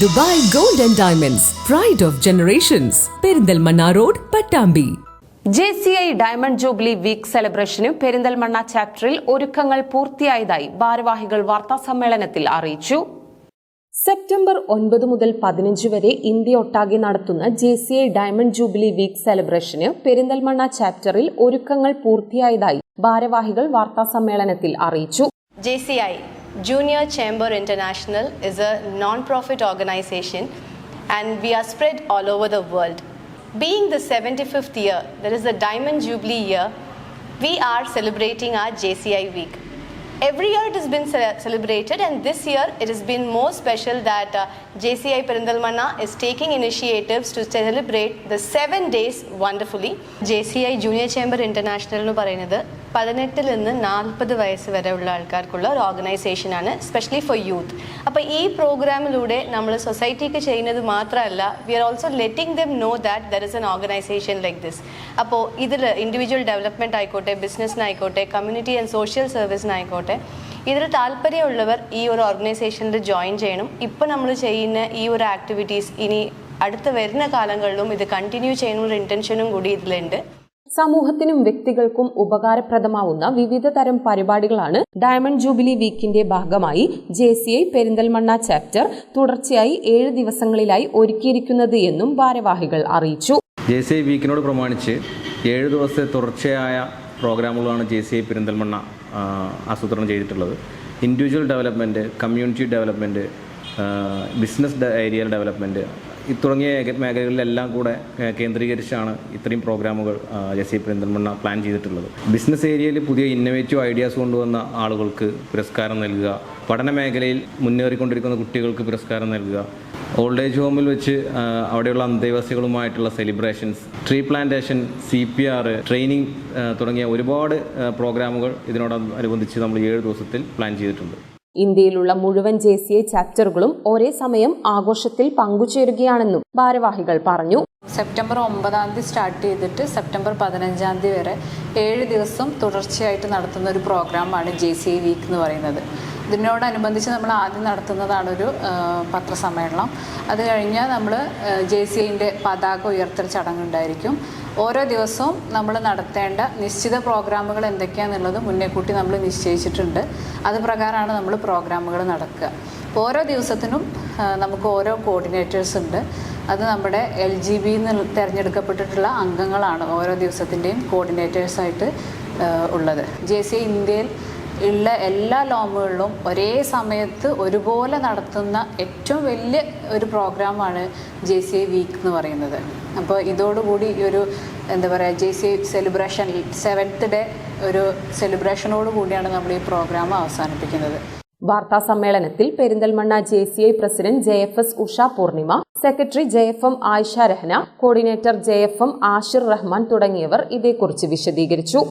Dubai gold and diamonds pride of generations Perinthalmanna road Pattambi J C I diamond jubilee week സെലിബ്രേഷന് Perinthalmanna ചാപ്റ്ററിൽ ഒരുക്കങ്ങൾ പൂർത്തിയായതായി ഭാരവാഹികൾ വാർത്താസമ്മേളനത്തിൽ അറിയിച്ചു. സെപ്റ്റംബർ ഒൻപത് മുതൽ പതിനഞ്ച് വരെ ഇന്ത്യ ഒട്ടാകെ നടത്തുന്ന J C I diamond jubilee week സെലിബ്രേഷന് Perinthalmanna ചാപ്റ്ററിൽ ഒരുക്കങ്ങൾ പൂർത്തിയായതായി ഭാരവാഹികൾ വാർത്താസമ്മേളനത്തിൽ അറിയിച്ചു. JCI, Junior Chamber International, is a non profit organization and we are spread all over the world. Being the 75th year, that is the Diamond Jubilee year, we are celebrating our JCI week. Every year it has been ce- celebrated, and this year it has been more special that uh, JCI Perindalmanna is taking initiatives to celebrate the seven days wonderfully. JCI Junior Chamber International എന്ന് പറയുന്നത് പതിനെട്ടിൽ നിന്ന് നാൽപ്പത് വയസ്സ് വരെ ഉള്ള ആൾക്കാർക്കുള്ള ഒരു ഓർഗനൈസേഷനാണ് specially for youth അപ്പോൾ ഈ പ്രോഗ്രാമിലൂടെ നമ്മൾ സൊസൈറ്റിക്ക് ചെയ്യുന്നത് മാത്രമല്ല we are also letting them know that there is an organization like this അപ്പോൾ ഇതിൽ ഇൻഡിവിജ്വൽ ഡെവലപ്മെന്റ് ആയിക്കോട്ടെ ബിസിനസ്സിനായിക്കോട്ടെ കമ്മ്യൂണിറ്റി ആൻഡ് സോഷ്യൽ സർവീസിനായിക്കോട്ടെ ഇതിൽ താല്പര്യമുള്ളവർ ഈ ഒരു ഓർഗനൈസേഷനിൽ ജോയിൻ ചെയ്യണം. ഇപ്പോൾ നമ്മൾ ചെയ്യുന്ന ഈ ഒരു ആക്ടിവിറ്റീസ് ഇനി അടുത്ത വരുന്ന കാലങ്ങളിലും ഇത് കണ്ടിന്യൂ ചെയ്യാനുള്ള ഇന്റൻഷനും കൂടി ഇതിലുണ്ട്. സമൂഹത്തിനും വ്യക്തികൾക്കും ഉപകാരപ്രദമാവുന്ന വിവിധ തരം പരിപാടികളാണ് ഡയമണ്ട് ജൂബിലി വീക്കിന്റെ ഭാഗമായി J C I Perinthalmanna chapter തുടർച്ചയായി ഏഴ് ദിവസങ്ങളിലായി ഒരുക്കിയിരിക്കുന്നത് എന്നും ഭാരവാഹികൾ അറിയിച്ചു. ജെ സി ഐ വീക്കിനോട് പ്രമാണിച്ച് ഏഴ് ദിവസത്തെ തുടർച്ചയായ പ്രോഗ്രാമുകളാണ് ജെ സി ഐ പെരിന്തൽമണ്ണ ആസൂത്രണം ചെയ്തിട്ടുള്ളത്. Individual development community development business area development തുടങ്ങിയ മേഖലകളിലെല്ലാം കൂടെ കേന്ദ്രീകരിച്ചാണ് ഇത്രയും പ്രോഗ്രാമുകൾ ജെ സി പെരിന്തൽമണ്ണ പ്ലാൻ ചെയ്തിട്ടുള്ളത്. ബിസിനസ് ഏരിയയിൽ പുതിയ ഇന്നവേറ്റീവ് ഐഡിയാസ് കൊണ്ടുവന്ന ആളുകൾക്ക് പുരസ്കാരം നൽകുക പഠന മേഖലയിൽ മുന്നേറിക്കൊണ്ടിരിക്കുന്ന കുട്ടികൾക്ക് പുരസ്കാരം നൽകുക ഓൾഡ് ഏജ് ഹോമിൽ വെച്ച് അവിടെയുള്ള അന്തേവാസികളുമായിട്ടുള്ള celebrations tree plantation C P R training തുടങ്ങിയ ഒരുപാട് പ്രോഗ്രാമുകൾ ഇതിനോടനുബന്ധിച്ച് നമ്മൾ ഏഴ് ദിവസത്തിൽ പ്ലാൻ ചെയ്തിട്ടുണ്ട്. ഇന്ത്യയിലുള്ള മുഴുവൻ ജെ സി ഐ ചാപ്റ്ററുകളും ഒരേ സമയം ആഘോഷത്തിൽ പങ്കുചേരുകയാണെന്നും ഭാരവാഹികൾ പറഞ്ഞു. സെപ്റ്റംബർ ഒമ്പതാം തീയതി സ്റ്റാർട്ട് ചെയ്തിട്ട് സെപ്റ്റംബർ പതിനഞ്ചാം തീയതി വരെ ഏഴ് ദിവസം തുടർച്ചയായിട്ട് നടത്തുന്ന ഒരു പ്രോഗ്രാമാണ് ജെ സി ഐ വീക്ക് എന്ന് പറയുന്നത്. ഇതിനോടനുബന്ധിച്ച് നമ്മൾ ആദ്യം നടത്തുന്നതാണ് ഒരു പത്രസമ്മേളനം. അത് കഴിഞ്ഞാൽ നമ്മൾ ജെ സി ഐന്റെ പതാക ഉയർത്തൽ ചടങ്ങുണ്ടായിരിക്കും. ഓരോ ദിവസവും നമ്മൾ നടത്തേണ്ട നിശ്ചിത പ്രോഗ്രാമുകൾ എന്തൊക്കെയാണെന്നുള്ളത് മുന്നേ കൂട്ടി നമ്മൾ നിശ്ചയിച്ചിട്ടുണ്ട്. അത് പ്രകാരമാണ് നമ്മൾ പ്രോഗ്രാമുകൾ നടക്കുക. ഓരോ ദിവസത്തിനും നമുക്ക് ഓരോ കോർഡിനേറ്റേഴ്സ് ഉണ്ട്. അത് നമ്മുടെ എൽ ജി ബി എന്ന് തിരഞ്ഞെടുക്കപ്പെട്ടിട്ടുള്ള അംഗങ്ങളാണ് ഓരോ ദിവസത്തിന്റെയും കോർഡിനേറ്റേഴ്സായിട്ട് ഉള്ളത്. ജെ സി ഇന്ത്യയിൽ ഉള്ള എല്ലാ ലോമുകളിലും ഒരേ സമയത്ത് ഒരുപോലെ നടത്തുന്ന ഏറ്റവും വലിയ ഒരു പ്രോഗ്രാമാണ് ജെ സി ഐ വീക്ക് എന്ന് പറയുന്നത്. അപ്പോൾ ഇതോടുകൂടി ഒരു എന്താ പറയുക J C I celebration seventh day ഒരു സെലിബ്രേഷനോട് കൂടിയാണ് നമ്മൾ ഈ പ്രോഗ്രാം അവസാനിപ്പിക്കുന്നത്. വാർത്താ സമ്മേളനത്തിൽ Perinthalmanna J C I president J F S Usha Poornima secretary J F M Ayisha Rahana coordinator J F M Ashir Rahman തുടങ്ങിയവർ ഇതേക്കുറിച്ച് വിശദീകരിച്ചു.